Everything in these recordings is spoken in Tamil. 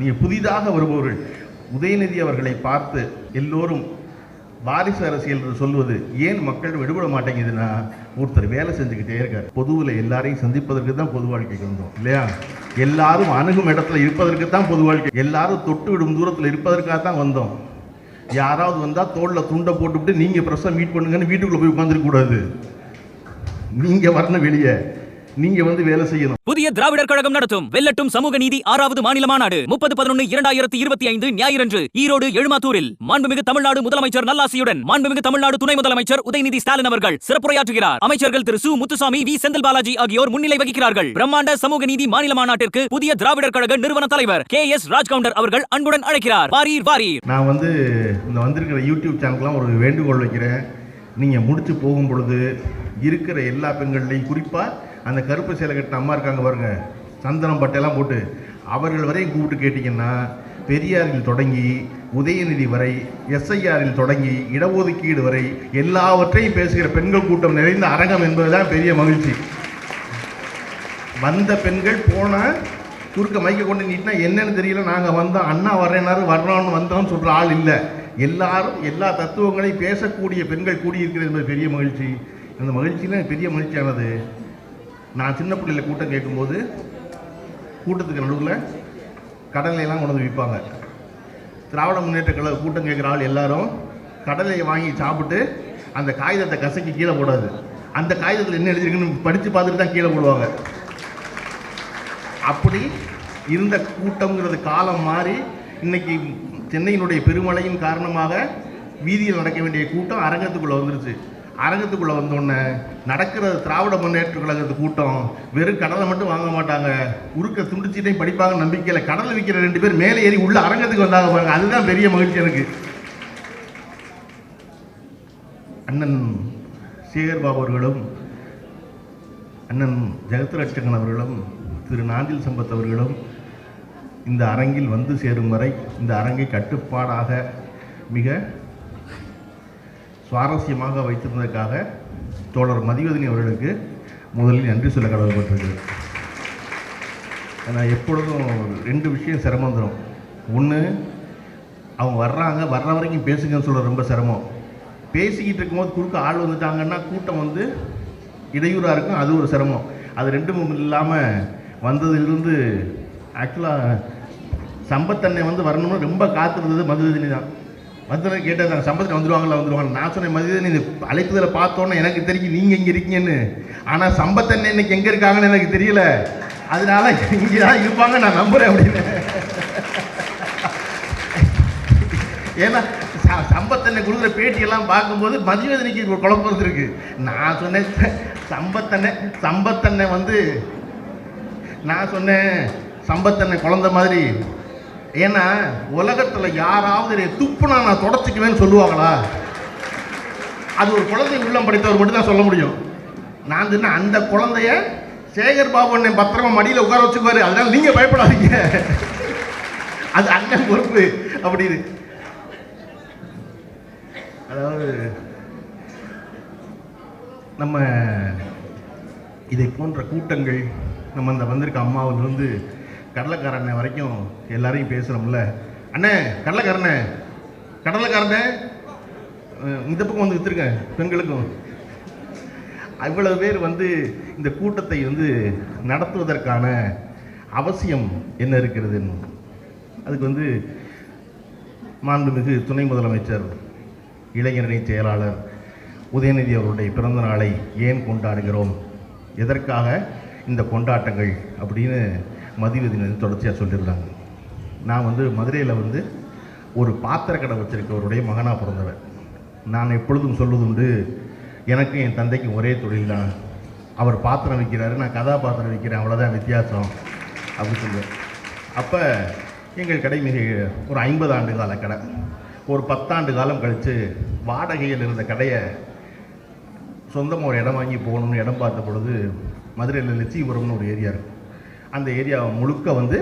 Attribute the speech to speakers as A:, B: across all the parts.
A: நீங்கள் புதிதாக வருபவர்கள். உதயநிதி அவர்களை பார்த்து எல்லோரும் வாரிசு அரசியல் என்று சொல்வது ஏன் மக்கள் விடுபட மாட்டேங்குதுன்னா ஒருத்தர் வேலை செஞ்சுக்கிட்டே இருக்கார். பொதுவில் எல்லாரையும் சந்திப்பதற்கு தான் பொது வாழ்க்கைக்கு வந்தோம் இல்லையா? எல்லாரும் அணுகும் இடத்துல இருப்பதற்கு தான் பொது வாழ்க்கை. எல்லாரும் தொட்டு விடும் தூரத்தில் இருப்பதற்காக தான் வந்தோம். யாராவது வந்தால் தோளில் துண்டை போட்டுவிட்டு நீங்கள் ப்ரெஸ்ஸாக மீட் பண்ணுங்கன்னு வீட்டுக்குள்ளே போய் உட்காந்துருக்க கூடாது. நீங்கள் வரணும் வெளியே. நீங்கள் வந்து வேலை செய்யணும்.
B: புதிய திராவிடர் கழகம் நடத்தும் வெல்லட்டும் சமூக நீதி ஆறாவது மாநில மாநாடு முப்பது பதினொன்று இரண்டாயிரத்தி இருபத்தி ஐந்து ஞாயிறன்று ஈரோடு எழுமாத்தூரில். மாண்புமிகு தமிழ்நாடு முதலமைச்சர் நல்லாசியுடன் மாண்புமிகு தமிழ்நாடு துணை முதலமைச்சர் உதயநிதி ஸ்டாலின் அவர்கள் சிறப்புரையாற்றுகிறார். அமைச்சர்கள் திரு சு. முத்துசாமி வி. செந்தில் பாலாஜி ஆகியோர் முன்னிலை வகிக்கிறார்கள். பிரம்மாண்ட சமூக நீதி மாநில மாநாட்டிற்கு புதிய திராவிடர் கழக நிறுவன தலைவர் கே. எஸ். ராஜ்கவுண்டர் அவர்கள் அன்புடன் அழைக்கிறார். வாரீர் வாரீர்.
A: நான் வந்து இந்த வந்திருக்கிற யூடியூப் சேனலுக்குலாம் ஒரு வேண்டுகோள் வைக்கிறேன். நீங்கள் முடிச்சு போகும் பொழுது இருக்கிற எல்லா பெண்கள்லையும் குறிப்பாக அந்த கருப்பு சேலை கட்டின அம்மா இருக்காங்க பாருங்க. சந்தனம் பட்டையெல்லாம் போட்டு அவர்கள் வரையும் கூப்பிட்டு கேட்டிங்கன்னா பெரியாரில் தொடங்கி உதயநிதி வரை எஸ்ஐஆரில் தொடங்கி இடஒதுக்கீடு வரை எல்லாவற்றையும் பேசுகிற பெண்கள் கூட்டம் நிறைந்த அரங்கம் என்பதுதான் பெரிய மகிழ்ச்சி. வந்த பெண்கள் போனால் குறுக்க மைக்க கொண்டு நீட்டினா என்னன்னு தெரியல. நாங்கள் வந்தோம் அண்ணா வர்றேனாரு வர்றோம்னு வந்தோம்னு சொல்கிற ஆள் இல்லை. எல்லாரும் எல்லா தத்துவங்களையும் பேசக்கூடிய பெண்கள் கூடியிருக்கிறது என்பது பெரிய மகிழ்ச்சி. அந்த மகிழ்ச்சியில் பெரிய மகிழ்ச்சியானது. நான் சின்ன பிள்ளையில கூட்டம் கேட்கும்போது கூட்டத்துக்கு நடுவில் கடலையெல்லாம் கொண்டு வந்து விற்பாங்க. திராவிட முன்னேற்ற கழக கூட்டம் கேட்குற ஆள் எல்லாரும் கடலையை வாங்கி சாப்பிட்டு அந்த காகிதத்தை கசக்கி கீழே போடாது. அந்த காகிதத்தில் என்ன எழுதிருக்குன்னு படித்து பார்த்துட்டு தான் கீழே போடுவாங்க. அப்படி இருந்த கூட்டம்ங்கிறது காலம் மாறி இன்னைக்கு சென்னையினுடைய பெருமழையின் காரணமாக வீதியில் நடக்க வேண்டிய கூட்டம் அரங்கத்துக்குள்ளே வந்துருச்சு. அரங்கத்துக்குள்ளே வந்தோடனே நடக்கிற திராவிட முன்னேற்ற கழகத்து கூட்டம் வெறும் கடலை மட்டும் வாங்க மாட்டாங்க. உருக்க துண்டிச்சிட்டையும் படிப்பாங்க நம்பிக்கையில் கடலை விற்கிற ரெண்டு பேர் மேலே ஏறி உள்ள அரங்கத்துக்கு வந்தாங்க பாருங்க. அதுதான் பெரிய மகிழ்ச்சி எனக்கு. அண்ணன் சேகர் பாபு அவர்களும் அண்ணன் ஜெகத்ரட்சகன் அவர்களும் திரு நாஞ்சில் சம்பத் அவர்களும் இந்த அரங்கில் வந்து சேரும் வரை இந்த அரங்கை கட்டுப்பாடாக மிக சுவாரஸ்யமாக வைத்திருந்ததற்காக தோழர் மதிவதனி அவர்களுக்கு முதலில் நன்றி சொல்ல கடமைப்பட்டிருக்கிறது ஏன்னா எப்பொழுதும் ரெண்டு விஷயம் சிரமம் தரும். ஒன்று அவங்க வர்றாங்க வர்ற வரைக்கும் பேசுங்கன்னு சொல்ல ரொம்ப சிரமம். பேசிக்கிட்டு இருக்கும்போது குறுக்க ஆள் வந்துட்டாங்கன்னா கூட்டம் வந்து இடையூறாக இருக்கும் அது ஒரு சிரமம். அது ரெண்டும் இல்லாமல் வந்ததிலிருந்து ஆக்சுவலாக சம்பத்தன்னை வந்து வரணும்னு ரொம்ப காத்திருந்தது மதுரதினி தான். வந்து கேட்டேன் சம்பத்தில் வந்துடுவாங்களா வந்துடுவாங்க நான் சொன்னேன் மதுவதினி நீ அழைப்புதலை பார்த்தோன்னே எனக்கு தெரியும் நீங்கள் இங்கே இருக்கீங்கன்னு. ஆனால் சம்பத்தன் இன்னைக்கு எங்கே இருக்காங்கன்னு எனக்கு தெரியல. அதனால இங்கே தான் இருப்பாங்க நான் நம்புகிறேன் அப்படின்னு. ஏன்னா ச- சம்பத்தன்னை கொடுக்குற பேட்டியெல்லாம் பார்க்கும்போது மதிவதனிக்கு ஒரு குழப்பம் இருக்கு நான் சொன்னேன் ச- சம்பத்தன்னை சம்பத்தன்னை வந்து நான் சொன்னேன் சம்பத்தன்னை குழந்த மாதிரி ஏன்னா உலகத்தில் யாராவது என்னை துப்புனா நான் தொடச்சிக்குவேன்னு சொல்லுவாங்களா? அது ஒரு குழந்தை உள்ளம் படித்தவர் மட்டும் தான் சொல்ல முடியும். நான் சொன்னேன் அந்த குழந்தைய சேகர் பாபு என்னை பத்திரமா மடியில் உட்கார வச்சுக்குவாரு. அதனால நீங்கள் பயப்படாதீங்க. அது அண்ணன் பொறுப்பு அப்படின்னு. அதாவது நம்ம இதை போன்ற கூட்டங்கள் நம்ம அந்த வந்திருக்க அம்மாவிலிருந்து கடலைக்காரண்ணே வரைக்கும் எல்லாரையும் பேசுகிறோம்ல அண்ணே கடலைக்காரண்ணே கடலைக்காரண்ணே இந்த பக்கம் வந்து விற்றுருக்கேன் பெண்களுக்கும். அவ்வளவு பேர் வந்து இந்த கூட்டத்தை வந்து நடத்துவதற்கான அவசியம் என்ன இருக்கிறது? அதுக்கு வந்து மாண்புமிகு துணை முதலமைச்சர் இளைஞரணி செயலாளர் உதயநிதி அவருடைய பிறந்த நாளை ஏன் கொண்டாடுகிறோம்? எதற்காக இந்த கொண்டாட்டங்கள் அப்படின்னு மதிவதினு தொடர்ச்சியாக சொல்லியிருந்தாங்க நான் வந்து மதுரையில் வந்து ஒரு பாத்திர கடை வச்சுருக்கவருடைய மகனாக பிறந்தவன். நான் எப்பொழுதும் சொல்வதுண்டு எனக்கும் என் தந்தைக்கும் ஒரே தொழில் தான் அவர் பாத்திரம் விற்கிறாரு நான் கதாபாத்திரம் விற்கிறேன் அவ்வளோதான் வித்தியாசம் அப்படின்னு சொல்லுவேன். அப்போ எங்கள் கடை மிக ஒரு ஐம்பது ஆண்டு கால கடை. ஒரு பத்தாண்டு காலம் கழித்து வாடகையில் இருந்த கடையை சொந்தமாக ஒரு இடம் வாங்கி போகணும்னு இடம் பார்த்த பொழுது மதுரையில் லட்சிபுரம்னு ஒரு ஏரியா இருக்கும். அந்த ஏரியா முழுக்க வந்து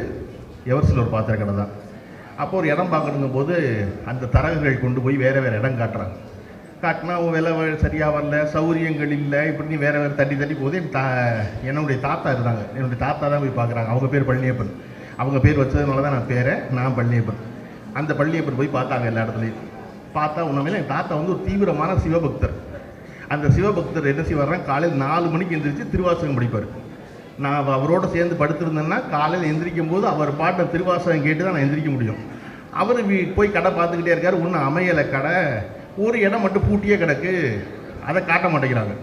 A: எவர்சில் ஒரு பாத்திர கடை தான். அப்போ ஒரு இடம் பார்க்கணுங்கும் போது அந்த தரகுகள் கொண்டு போய் வேறு வேறு இடம் காட்டுறாங்க. காட்டினா விலை சரியாக வரல சௌரியங்கள் இல்லை இப்படின்னு வேறு வேறு தட்டி தட்டி போது என் தா என்னுடைய தாத்தா இருந்தாங்க. என்னுடைய தாத்தா தான் போய் பார்க்குறாங்க. அவங்க பேர் பழனியப்பன். அவங்க பேர் வச்சதுனால தான் நான் பேரை நான் பழனியப்பன். அந்த பழனியப்பன் போய் பார்த்தாங்க எல்லா இடத்துலையும். பார்த்தா உண்மையில என் தாத்தா வந்து ஒரு தீவிரமான சிவபக்தர். அந்த சிவபக்தர் என்ன செய்வார்னா காலையில் நாலு மணிக்கு எழுந்திரிச்சு திருவாசகம் படிப்பார். நான் அவரோட சேர்ந்து படுத்திருந்தேன்னா காலையில் எந்திரிக்கும் போது அவர் பாட்டை திருவாசகம் கேட்டு தான் நான் எந்திரிக்க முடியும். அவர் போய் கடை பார்த்துக்கிட்டே இருக்கார். ஒன்றும் அமையலை கடை. ஒரு இடம் மட்டும் பூட்டியே கிடக்கு. அதை காட்ட மாட்டேங்கிறாங்க.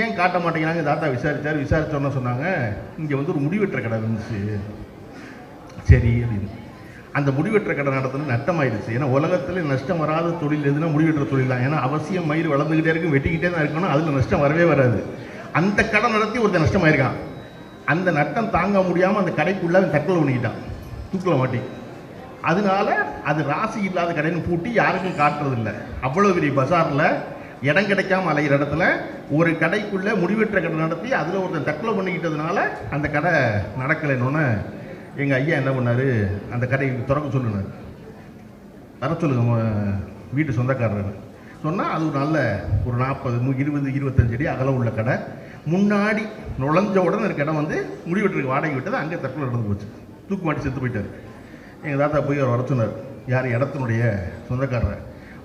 A: ஏன் காட்ட மாட்டேங்கிறாங்க தாத்தா விசாரிச்சார். விசாரித்தோன்னு சொன்னாங்க இங்கே வந்து ஒரு முடிவெற்ற கடை இருந்துச்சு. சரி அப்படின்னு. அந்த முடிவெற்ற கடை நடத்துறது நட்டமாயிடுச்சு. ஏன்னா உலகத்தில் நஷ்டம் வராத தொழில் எதுனா முடிவெற்ற தொழில் தான். ஏன்னா அவசியம் மயிர் வளர்ந்துக்கிட்டே இருக்கும் வெட்டிக்கிட்டே தான் இருக்கணும். அதில் நஷ்டம் வரவே வராது. அந்த கடை நடத்தி ஒருத்தன் நஷ்டமாயிருக்கான். அந்த நட்டம் தாங்க முடியாமல் அந்த கடைக்குள்ளே அவன் தற்கொலை பண்ணிக்கிட்டான் தூக்கில் மாட்டி. அதனால அது ராசி இல்லாத கடைன்னு பூட்டி யாருக்கும் காட்டுறதில்ல. அவ்வளோ பெரிய பஜாரில் இடம் கிடைக்காம அலைகிற இடத்துல ஒரு கடைக்குள்ளே முடிவெற்ற கடை நடத்தி அதில் ஒருத்தன் தற்கொலை பண்ணிக்கிட்டதுனால அந்த கடை நடக்கலைன்னு எங்கள் ஐயா என்ன பண்ணார்? அந்த கடையை திறக்க சொல்லுனார். வர சொல்லுங்க வீட்டு சொந்தக்காரர். சொன்னால் அது ஒரு நல்ல ஒரு நாற்பது இருபது இருபத்தஞ்சடி அடி அகலம் உள்ள கடை. முன்னாடி நுழைஞ்ச உடனே இருக்க இடம் வந்து முடிவெட்டுக்கு வாடகை விட்டது அங்கே தற்கொலை நடந்து போச்சு. தூக்கு மாட்டி செத்து போயிட்டார். எங்கள் தாத்தா போய் அவர் வர சொன்னார். யார் இடத்தினுடைய சொந்தக்காரர்?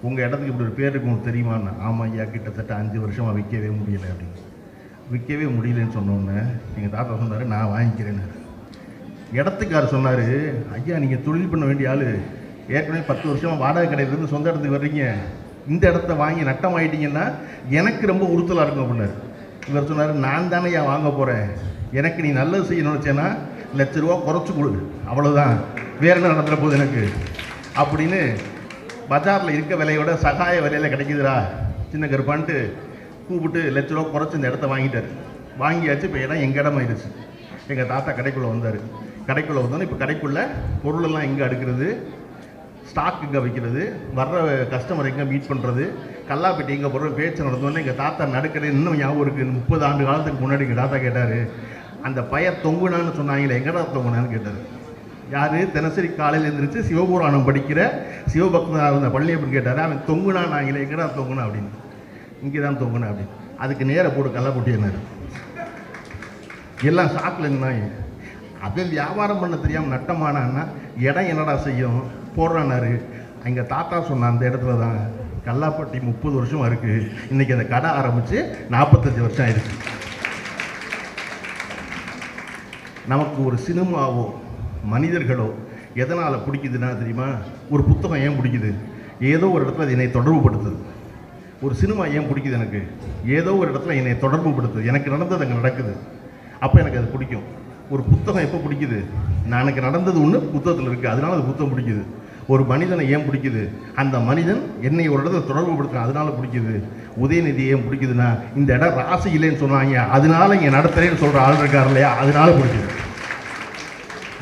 A: உங்கள் இடத்துக்கு இப்படி ஒரு பேர் இருக்கு உங்களுக்கு தெரியுமான்னு? ஆமாம் ஐயா கிட்டத்தட்ட அஞ்சு வருஷமாக விற்கவே முடியலை அப்படின்னு. விற்கவே முடியலன்னு சொன்னோன்னே எங்கள் தாத்தா சொன்னார் நான் வாங்கிக்கிறேன்னு. இடத்துக்கார் சொன்னார் ஐயா நீங்கள் தொழில் பண்ண வேண்டிய ஆள். ஏற்கனவே பத்து வருஷமாக வாடகை கடையிலேருந்து சொந்த இடத்துக்கு வர்றீங்க. இந்த இடத்த வாங்கி நட்டம் ஆகிட்டீங்கன்னா எனக்கு ரொம்ப உறுத்தலாக இருக்கும் அப்படின்னாரு. இவர் சொன்னார் நான் தானே ஏன் வாங்க போகிறேன் எனக்கு நீ நல்லது செய்யணும்னு நினச்சேன்னா லட்ச ரூபா குறைச்சி கொடு. அவ்வளோதான் வேறு என்ன நடந்துட போகுது எனக்கு? அப்படின்னு பஜாரில் இருக்க விலையோட சகாய விலையில் கிடைக்குதுடா சின்ன கருப்பான்ட்டு கூப்பிட்டு லட்ச ரூபா குறைச்சி இந்த இடத்த வாங்கிட்டார். வாங்கியாச்சு இப்போ இடம் எங்கள் இடம் ஆயிடுச்சு. எங்கள் தாத்தா கடைக்குள்ளே வந்தார். கடைக்குள்ளே வந்தோன்னே இப்போ கடைக்குள்ளே பொருளெல்லாம் எங்கே அடுக்கிறது? ஸ்டாக் எங்கே வைக்கிறது? வர்ற கஸ்டமர் எங்கே மீட் பண்ணுறது கல்லாப்பட்டி இங்கே போடுற பேச்சு நடந்தோடனே எங்கள் தாத்தா நடக்கிறது இன்னும் ஞாபகம் இருக்குது முப்பது ஆண்டு காலத்துக்கு முன்னாடி எங்கள் தாத்தா கேட்டார் அந்த பையன் தொங்குனான்னு சொன்னாங்களே எங்கடா தொங்குனான்னு கேட்டார். யார்? தினசரி காலையில் எழுந்திரிச்சு சிவபுராணம் படிக்கிற சிவபக்தனாக இருந்த பழனியப்பன் கேட்டார் அவன் தொங்குனா நாங்களே எங்கடா தொங்குனா? அப்படின்னு. இங்கே தான் தொங்குனா அப்படின்னு. அதுக்கு நேராக போட்டு கல்லாப்பட்டி என்னாரு. எல்லாம் ஷாக்கில் இருந்தாங்க அவன் வியாபாரம் பண்ண தெரியாமல் நட்டமானான்னா இடம் என்னடா செய்யும்? போடுறானாரு எங்கள் தாத்தா சொன்ன அந்த இடத்துல தான் கல்லாப்பட்டி முப்பது வருஷம் இருக்குது இன்றைக்கி அந்த கடை ஆரம்பித்து நாற்பத்தஞ்சு வருஷம் ஆயிடுச்சு நமக்கு ஒரு சினிமாவோ மனிதர்களோ எதனால் பிடிக்குதுன்னா தெரியுமா? ஒரு புத்தகம் ஏன் பிடிக்குது? ஏதோ ஒரு இடத்துல அது என்னை தொடர்புபடுத்துது. ஒரு சினிமா ஏன் பிடிக்குது எனக்கு? ஏதோ ஒரு இடத்துல என்னை தொடர்புபடுத்துது. எனக்கு நடந்தது அங்கே நடக்குது. அப்போ எனக்கு அது பிடிக்கும். ஒரு புத்தகம் எப்போ பிடிக்குது? நான் எனக்கு நடந்தது ஒன்று புத்தகத்தில் இருக்குது அதனால அது புத்தகம் பிடிக்குது. ஒரு மனிதனை ஏன் பிடிக்குது? அந்த மனிதன் என்னை ஒரு இடத்துல தொடர்புபடுத்துறான் அதனால பிடிக்குது. உதயநிதி ஏன் பிடிக்குதுன்னா இந்த இடம் ராசி இல்லைன்னு சொன்னாங்க. அதனால இங்கே நடத்துறேன்னு சொல்கிற ஆள் இருக்கார் இல்லையா? அதனால பிடிக்குது.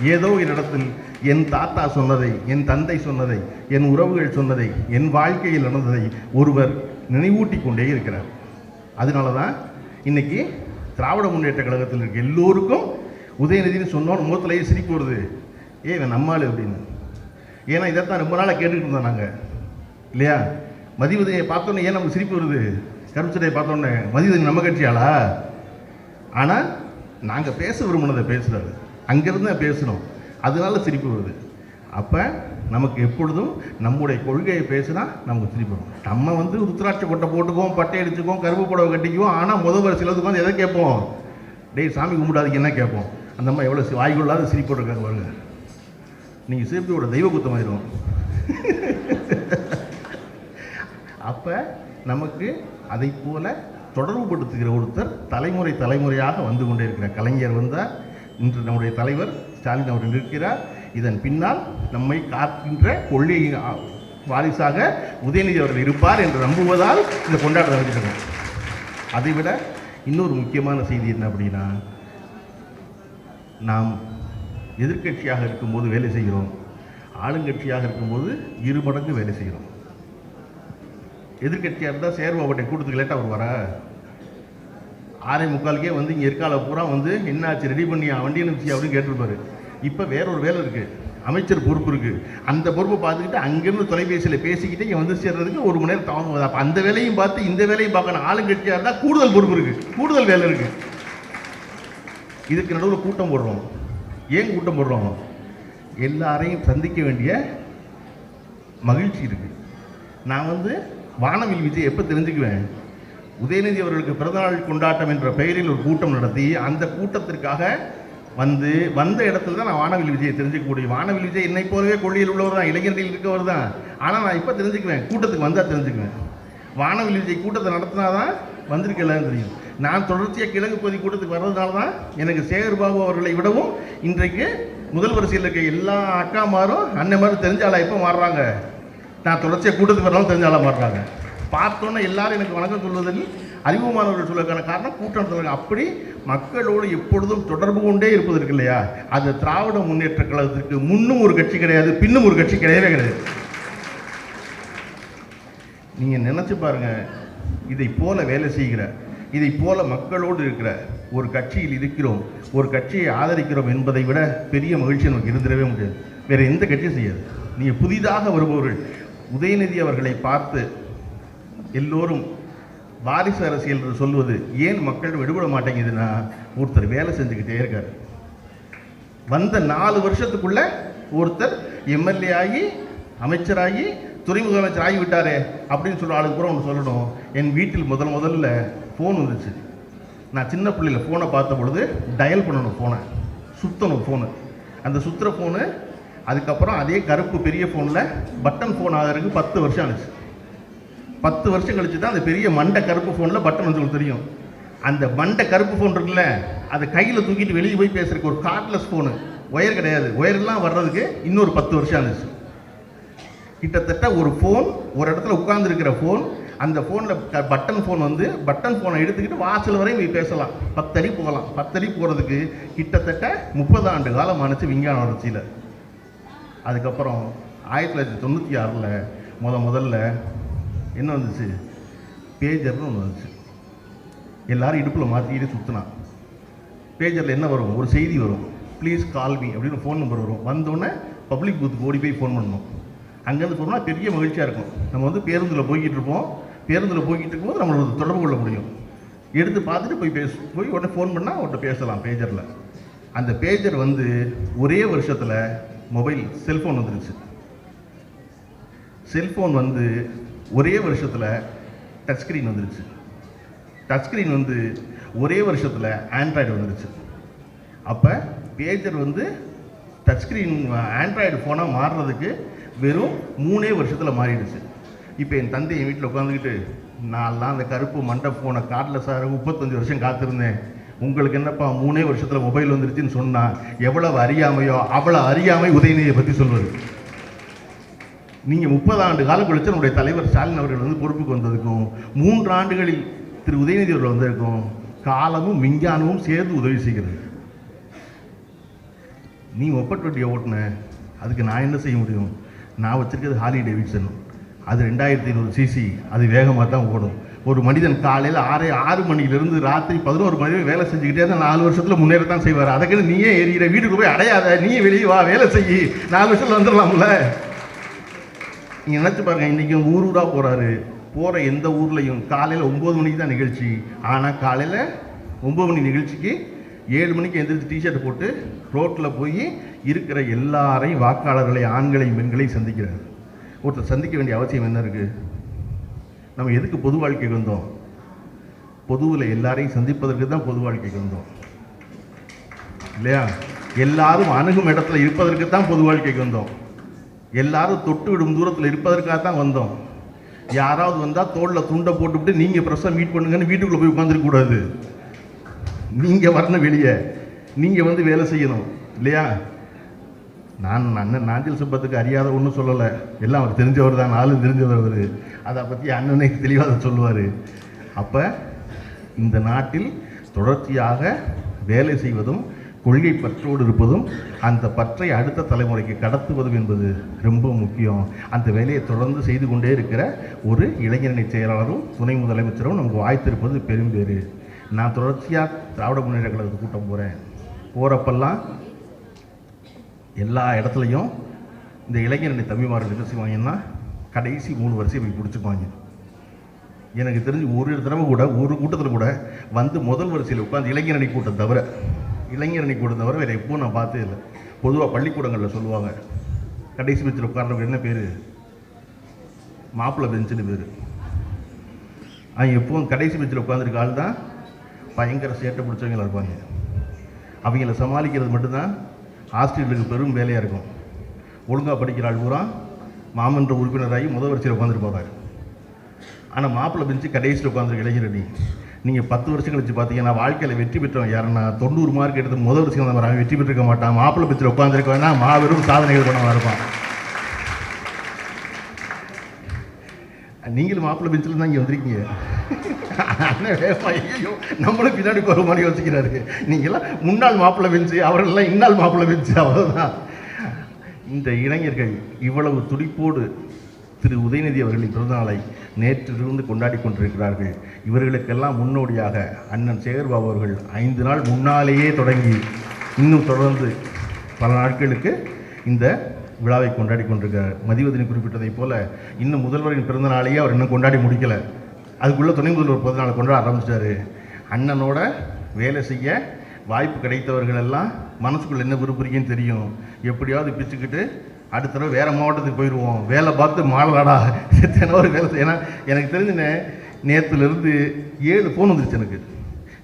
A: ஏதோ ஒரு இடத்தில் என் தாத்தா சொன்னதை என் தந்தை சொன்னதை என் உறவுகள் சொன்னதை என் வாழ்க்கையில் நடந்ததை ஒருவர் நினைவூட்டி கொண்டே இருக்கிறார். அதனால தான் இன்னைக்கு திராவிட முன்னேற்ற கழகத்தில் இருக்க எல்லோருக்கும் உதயநிதினு சொன்னோன்னு முகத்திலேயே சிரிப்பு வருது. ஏ நம்மாள் அப்படின்னு. ஏன்னா இதைத்தான் ரொம்ப நாளாக கேட்டுக்கிட்டு இருந்தோம் நாங்கள் இல்லையா? மதிவதையை பார்த்தோன்னே ஏன் நமக்கு சிரிப்பு வருது? கருப்புச்சடையை பார்த்தோன்னே மதிவதை நம்ம கட்சியாளா? ஆனால் நாங்கள் பேச விரும்பினதை பேசுகிறாரு அங்கேருந்து பேசணும் அதனால சிரிப்பு வருது. அப்போ நமக்கு எப்பொழுதும் நம்முடைய கொள்கையை பேசுனா நமக்கு சிரிப்பு வரும். நம்ம வந்து ருத்ராட்ச கொட்டை போட்டுக்குவோம் பட்டை அடிச்சுக்குவோம் கருப்பு புடவை கட்டிக்குவோம் ஆனால் முத வரிசையில் வந்து எதை கேட்போம்? டேய் சாமி கும்பிடாதீங்க என்ன கேட்போம்? அந்த அம்மா எவ்வளோ வாய்க்குள்ளாத சிரிப்பு இருக்காங்க பாருங்கள் நீங்கள் சிரிப்போட தெய்வ குத்தமாயிரும் அப்போ நமக்கு அதை போல தொடர்புபடுத்துகிற ஒருத்தர் தலைமுறை தலைமுறையாக வந்து கொண்டே இருக்கிறார் கலைஞர் வந்தார் இன்று நம்முடைய தலைவர் ஸ்டாலின் அவர்கள் இருக்கிறார் இதன் பின்னால் நம்மை காக்கின்ற கொள்ளை வாரிசாக உதயநிதி அவர்கள் இருப்பார் என்று நம்புவதால் இந்த கொண்டாட்டம் நடத்திட்டு அதைவிட இன்னொரு முக்கியமான செய்தி என்ன அப்படின்னா நாம் எதிர்க்கட்சியாக இருக்கும்போது வேலை செய்கிறோம். ஆளுங்கட்சியாக இருக்கும்போது இரு மடங்கு வேலை செய்கிறோம். எதிர்க்கட்சியாக இருந்தால் சேர்வு கூட்டத்துக்கு லேட்டாக வருவாரா? ஆறே முக்காலுக்கே வந்து இங்கே இருக்கால பூரா வந்து என்னாச்சு ரெடி பண்ணி வண்டி அனுப்பிச்சு அப்படின்னு கேட்டிருப்பாரு. இப்போ வேற ஒரு வேலை இருக்குது அமைச்சர் பொறுப்பு இருக்குது அந்த பொறுப்பை பார்த்துக்கிட்டு அங்கேருந்து தொலைபேசியில் பேசிக்கிட்டு இங்கே வந்து சேர்றதுக்கு ஒரு மணி நேரம் தாமதம் அப்போ அந்த வேலையும் பார்த்து இந்த வேலையும் பார்க்கணும். ஆளுங்கட்சியாக இருந்தால் கூடுதல் பொறுப்பு இருக்குது கூடுதல் வேலை இருக்குது இதுக்கு நடுவில் கூட்டம் போடுறோம். ஏன் கூட்டம் போடுறோம்? எல்லாரையும் சந்திக்க வேண்டிய மகிழ்ச்சி இருக்குது நான் வந்து வானவில் விஜய் எப்போ தெரிஞ்சுக்குவேன்? உதயநிதி அவர்களுக்கு பிறந்தநாள் கொண்டாட்டம் என்ற பெயரில் ஒரு கூட்டம் நடத்தி அந்த கூட்டத்திற்காக வந்து வந்த இடத்துல தான் நான் வானவில் விஜயை தெரிஞ்சுக்க முடியும். வானவில் விஜய் என்னை போலவே கொள்ளியில் உள்ளவர் தான் இளைஞர்கள் இருக்கவர் தான். ஆனால் நான் இப்போ தெரிஞ்சுக்குவேன். கூட்டத்துக்கு வந்தால் தெரிஞ்சுக்குவேன். வானவில் விஜய் கூட்டத்தை நடத்தினா தான் வந்திருக்கலன்னு தெரியும். நான் தொடர்ச்சியாக கிழக்கு பகுதி கூட்டத்துக்கு வர்றதுனால தான் எனக்கு சேகர் பாபு அவர்களை விடவும் இன்றைக்கு முதல் வரிசையில் இருக்க எல்லா அக்காமாரும் அண்ணன் மாதிரி தெரிஞ்ச ஆளாக இப்போ மாறுறாங்க. நான் தொடர்ச்சியாக கூட்டத்துக்கு வரலாம் தெரிஞ்ச ஆளாக மாறுறாங்க. பார்த்தோன்னே எல்லாரும் எனக்கு வணக்கம் சொல்வதில் அறிவுமானவர்கள் சொல்வதற்கான காரணம் கூட்டம் சொல்லுங்க அப்படி மக்களோடு எப்பொழுதும் தொடர்பு கொண்டே இருப்பது இருக்கு இல்லையா? அது திராவிட முன்னேற்ற கழகத்திற்கு முன்னும் ஒரு கட்சி கிடையாது பின்னும் ஒரு கட்சி கிடையவே கிடையாது. நீங்கள் நினச்சி பாருங்க இதை போல வேலை செய்கிற இதை போல மக்களோடு இருக்கிற ஒரு கட்சியில் இருக்கிறோம் ஒரு கட்சியை ஆதரிக்கிறோம் என்பதை விட பெரிய மகிழ்ச்சி நமக்கு இருந்துடவே முடியாது. வேறு எந்த கட்சியும் செய்யாது. நீங்கள் புதிதாக வருபவர்கள் உதயநிதி அவர்களை பார்த்து எல்லோரும் வாரிசு அரசியல் என்று சொல்வது ஏன் மக்கள் விடுபட மாட்டேங்குதுன்னா ஒருத்தர் வேலை செஞ்சுக்கிட்டே இருக்கார். வந்த நாலு வருஷத்துக்குள்ள ஒருத்தர் எம்எல்ஏ ஆகி அமைச்சராகி துறைமுக அமைச்சர் ஆகிவிட்டாரே அப்படின்னு சொல்ல ஆளுக்கு கூட ஒன்று சொல்லணும். என் வீட்டில் முதல் முதல்ல ஃபோன் வந்துச்சு. நான் சின்ன பிள்ளையில ஃபோனை பார்த்த பொழுது டயல் பண்ணணும் ஃபோனை சுற்றணும் ஃபோனு அந்த சுற்றுற ஃபோனு அதுக்கப்புறம் அதே கருப்பு பெரிய ஃபோனில் பட்டன் ஃபோன் ஆகிறதுக்கு பத்து வருஷம் ஆனிச்சு பத்து வருஷம் கழிச்சு தான் அந்த பெரிய மண்டை கருப்பு ஃபோனில் பட்டன் வந்து உங்களுக்கு தெரியும். அந்த மண்டை கருப்பு ஃபோன் இருக்குல்ல அதை கையில் தூக்கிட்டு வெளியே போய் பேசுறதுக்கு ஒரு கார்ட்லெஸ் ஃபோனு ஒயர் கிடையாது. ஒயர்லாம் வர்றதுக்கு இன்னொரு பத்து வருஷம் ஆனிச்சு கிட்டத்தட்ட ஒரு ஃபோன் ஒரு இடத்துல உட்காந்துருக்கிற ஃபோன் அந்த ஃபோனில் பட்டன் ஃபோன் வந்து பட்டன் ஃபோனை எடுத்துக்கிட்டு வாசல் வரையும் போய் பேசலாம். பத்தடி போகலாம். பத்தடி போகிறதுக்கு கிட்டத்தட்ட முப்பது ஆண்டு காலம் ஆனிச்சு விஞ்ஞான வளர்ச்சியில். அதுக்கப்புறம் ஆயிரத்தி தொள்ளாயிரத்தி தொண்ணூற்றி ஆறில் முத முதல்ல என்ன வந்துச்சு? பேஜர்னு ஒன்று வந்துச்சு. எல்லோரும் இடுப்பில் மாற்றிக்கிட்டு சுற்றினான் பேஜரில் என்ன வரும்? ஒரு செய்தி வரும். ப்ளீஸ் கால் மீ அப்படின்னு ஃபோன் நம்பர் வரும். வந்தோடனே பப்ளிக் பூத்துக்கு ஓடி போய் ஃபோன் பண்ணணும். அங்கேருந்து போனால் பெரிய மகிழ்ச்சியாக இருக்கும். நம்ம வந்து பேருந்தில் போய்கிட்டு இருப்போம். பேருந்தில் போய்கிட்டு இருக்கும்போது நம்மளோட தொடர்பு கொள்ள முடியும். எடுத்து பார்த்துட்டு போய் பேச போய் உடனே ஃபோன் பண்ணால் அவர்கிட்ட பேசலாம் பேஜரில் அந்த பேஜர் வந்து ஒரே வருஷத்தில் மொபைல் செல்ஃபோன் வந்துருச்சு. செல்ஃபோன் வந்து ஒரே வருஷத்தில் டச் ஸ்க்ரீன் வந்துருச்சு. டச் ஸ்க்ரீன் வந்து ஒரே வருஷத்தில் ஆண்ட்ராய்டு வந்துருச்சு. அப்போ பேஜர் வந்து டச் ஸ்க்ரீன் ஆண்ட்ராய்டு ஃபோனாக மாறுறதுக்கு வெறும் மூணே வருஷத்தில் மாறிடுச்சு. இப்போ என் தந்தை என் வீட்டில் உட்காந்துக்கிட்டு நான்லாம் அந்த கருப்பு மண்டை ஃபோனை காட்டில் சார் முப்பத்தஞ்சு வருஷம் காத்திருந்தேன். உங்களுக்கு என்னப்பா மூணே வருஷத்தில் மொபைல் வந்துருச்சுன்னு சொன்னால் எவ்வளவு அறியாமையோ அவ்வளோ அறியாமை உதயநிதியை பற்றி சொல்வது நீங்கள் முப்பது ஆண்டு காலம் கழிச்சு நம்முடைய தலைவர் ஸ்டாலின் அவர்கள் வந்து பொறுப்புக்கு வந்ததுக்கும் மூன்று ஆண்டுகளில் திரு உதயநிதி அவர்கள் வந்திருக்கும் காலமும் விஞ்ஞானமும் சேர்ந்து உதவி செய்கிறது. நீ ஒப்பட் வண்டியை ஓட்டின அதுக்கு நான் என்ன செய்ய முடியும்? நான் வச்சுருக்கிறது ஹாலி டேவிட்சன் அது ரெண்டாயிரத்தி ஐநூறு சிசி அது வேகமாக தான் ஓடும். ஒரு மனிதன் காலையில் ஆறே ஆறு மணியிலிருந்து ராத்திரி பதினோரு மணி வரை வேலை செஞ்சுக்கிட்டே தான் நாலு வருஷத்தில் முன்னேறத்தான் செய்வார். அதுக்குன்னு நீயே எரியிற வீட்டுக்கு போய் அடையாத நீயே வெளியே வா வேலை செய். நாலு வருஷத்தில் வந்துடலாம்ல. நீங்கள் நினச்சி பாருங்க இன்றைக்கி ஊர் ஊராக போகிறாரு போகிற எந்த ஊர்லேயும் காலையில் ஒம்பது மணிக்கு தான் நிகழ்ச்சி. ஆனால் காலையில் ஒம்பது மணி நிகழ்ச்சிக்கு ஏழு மணிக்கு எந்திரிச்சு டிஷர்ட் போட்டு ரோட்டில் போய் இருக்கிற எல்லாரையும் வாக்காளர்களை ஆண்களையும் பெண்களையும் சந்திக்கிறார். ஒருத்தர் சந்திக்க வேண்டிய அவசியம் என்ன இருக்குது நம்ம எதுக்கு பொது வாழ்க்கைக்கு வந்தோம்? பொதுவில் எல்லாரையும் சந்திப்பதற்கு தான் பொது வாழ்க்கைக்கு வந்தோம். இல்லையா? எல்லாரும் அணுகும் இடத்துல இருப்பதற்கு தான் பொது வாழ்க்கைக்கு வந்தோம். எல்லாரும் தொட்டு விடும் தூரத்தில் இருப்பதற்காக தான் வந்தோம். யாராவது வந்தால் தோளில் துண்டை போட்டுவிட்டு நீங்கள் ப்ரெஸ்ஸாக மீட் பண்ணுங்கன்னு வீட்டுக்குள்ளே போய் உட்காந்துருக்கக்கூடாது நீங்கள் வரணும் வெளியே. நீங்கள் வந்து வேலை செய்யணும். இல்லையா? நான் அண்ணன் நாஞ்சில் சுப்பத்துக்கு அறியாத ஒன்றும் சொல்லலை. எல்லாம் அவர் தெரிஞ்சவர் தான் நாளும் தெரிஞ்சவர் அவர். அதை பற்றி அண்ணனே தெளிவாக சொல்லுவார். அப்போ இந்த நாட்டில் தொடர்ச்சியாக வேலை செய்வதும் கொள்கை பற்றோடு இருப்பதும் அந்த பற்றை அடுத்த தலைமுறைக்கு கடத்துவதும் என்பது ரொம்ப முக்கியம். அந்த வேலையை தொடர்ந்து செய்து கொண்டே இருக்கிற ஒரு இளைஞரணி செயலாளரும் துணை முதலமைச்சரும் நமக்கு வாய்த்திருப்பது பெரும்பேறு. நான் தொடர்ச்சியாக திராவிட முன்னேற்ற கழகத்துக்கு கூட்டம் போகிறேன் போகிறப்பெல்லாம் எல்லா இடத்துலையும் இந்த இளைஞரணி தம்பிமார்கள் என்ன செய்வாங்கன்னா கடைசி மூணு வருஷம் போய் பிடிச்சிப்பாங்க எனக்கு தெரிஞ்சு ஒரு தடவை கூட ஒரு கூட்டத்தில் கூட வந்து முதல் வரிசையில் உட்காந்து இளைஞரணி கூட்டம் தவிர இளைஞரணி தவிர வேறு எப்பவும் நான் பார்த்தே இல்லை. பொதுவாக பள்ளிக்கூடங்களில் சொல்லுவாங்க கடைசி பெஞ்சில் உட்கார்றவங்க என்ன பேர்? மாப்பிள்ளை பெஞ்சுன்னு பேர். அவங்க எப்பவும் கடைசி பெஞ்சில் உட்காந்துருக்க ஆள் தான் பயங்கர சேட்டை பிடிச்சவங்களா இருப்பாங்க. அவங்கள சமாளிக்கிறது மட்டும்தான் ஆசிரியர்களுக்கு பெரும் வேலையாக இருக்கும். ஒழுங்காக படிக்கிற ஆள் பூரா மாமன்ற உறுப்பினராகி முதல் வரிசையில் உட்காந்துட்டு போவார். ஆனால் மாப்பிள்ளை பிரிஞ்சு கடைசியில் உட்காந்துருக்க இளைஞரணி நீங்கள் பத்து வருஷம் கழிச்சு பார்த்தீங்கன்னா வாழ்க்கையில் வெற்றி பெற்றவன் யாருன்னா தொண்ணூறு மார்க் எடுத்து முதல் வருஷம் தான் வெற்றி பெற்றிருக்க மாட்டான். மாப்பிள்ளை பிரிச்சில் உட்காந்துருக்க வேணா மாபெரும் சாதனைகள் பண்ண இருப்பான். நீங்களும் மாப்பிள்ளை பெஞ்சில் தான் இங்கே வந்திருக்கீங்க. ஐயோ ஐயையோ நம்மளும் பின்னாடி போகிற மாதிரி யோசிக்கிறாரு. நீங்களாம் முன்னாள் மாப்பிள்ளை வெஞ்சு அவரெல்லாம் இன்னால் மாப்பிள்ளை வெஞ்சு அவ்வளோதான் இந்த இளைஞர்கள் இவ்வளவு துடிப்போடு திரு உதயநிதி அவர்களின் பிறந்தநாளை நேற்றிலிருந்து கொண்டாடி கொண்டிருக்கிறார்கள். இவர்களுக்கெல்லாம் முன்னோடியாக அண்ணன் சேகர்பாபு அவர்கள் ஐந்து நாள் முன்னாலேயே தொடங்கி இன்னும் தொடர்ந்து பல நாட்களுக்கு இந்த விழாவை கொண்டாடி கொண்டிருக்கிறார். மதிவதனி குறிப்பிட்டதைப் போல இன்னும் முதல்வரின் பிறந்த நாளையே அவர் இன்னும் கொண்டாடி முடிக்கலை. அதுக்குள்ளே துணை முதல்வர் பிறந்த நாள் கொண்டாட ஆரம்பிச்சிட்டாரு. அண்ணனோட வேலை செய்ய வாய்ப்பு கிடைத்தவர்கள் எல்லாம் மனசுக்குள்ள என்ன விரும்புறீங்கன்னு தெரியும். எப்படியாவது பிச்சுக்கிட்டு அடுத்த தடவை வேறு மாவட்டத்துக்கு போயிடுவோம் வேலை பார்த்து மாடலாடா ஒரு வேலை செய்ய- ஏன்னா எனக்கு தெரிஞ்சுனே நேற்றுலேருந்து ஏழு ஃபோன் வந்துருச்சு எனக்கு.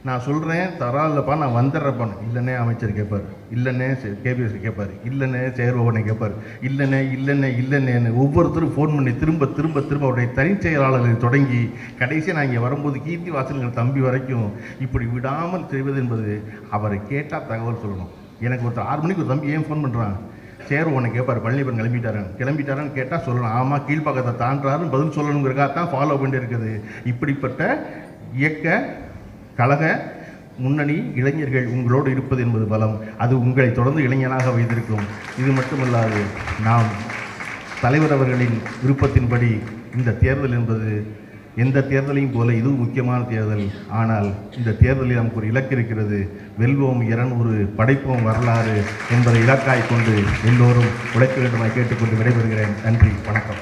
A: நான் சொல்கிறேன் தரால்லப்பா நான் வந்துடுறப்பான்னு இல்லைன்னே அமைச்சர் கேட்பார் இல்லைன்னே கேபிஎஸ் கேட்பார் இல்லைன்னே செயற்பவனை கேட்பார் இல்லைண்ணே இல்லைண்ணே இல்லைண்ணேன்னு ஒவ்வொருத்தரும் ஃபோன் பண்ணி திரும்ப திரும்ப திரும்ப அவருடைய தனி செயலாளர்களை தொடங்கி கடைசியாக நான் இங்கே வரும்போது கீர்த்தி வாசல்கள் தம்பி வரைக்கும் இப்படி விடாமல் செய்வது என்பது அவரை கேட்டால் தகவல் சொல்லணும். எனக்கு ஒருத்தர் ஆறு மணிக்கு ஒரு தம்பி ஏன் ஃபோன் பண்ணுறான் சேர் உன்னை கேட்பார் பழனியப்பன் கிளம்பிட்டாரன் கிளம்பிட்டாரான்னு கேட்டால் சொல்லணும். ஆமாம் கீழ்ப்பாக்கத்தை தாண்டாருன்னு பதில் சொல்லணுங்கிறக்காக தான் ஃபாலோ பண்ணி இருக்குது. இப்படிப்பட்ட இயக்க கழக முன்னணி இளைஞர்கள் உங்களோடு இருப்பது என்பது பலம். அது உங்களை தொடர்ந்து இளைஞனாக வைத்திருக்கும். இது மட்டுமல்லாது நாம் தலைவர் அவர்களின் விருப்பத்தின்படி இந்த தேர்தல் என்பது எந்த தேர்தலையும் போல இதுவும் முக்கியமான தேர்தல். ஆனால் இந்த தேர்தலில் நமக்கு ஒரு இலக்கு இருக்கிறது. வெல்வோம் இரநூறு படைப்போம் வரலாறு என்பதை இலக்காய் கொண்டு எல்லோரும் உழைக்க வேண்டுமாய் கேட்டுக்கொண்டு விடைபெறுகிறேன். நன்றி வணக்கம்.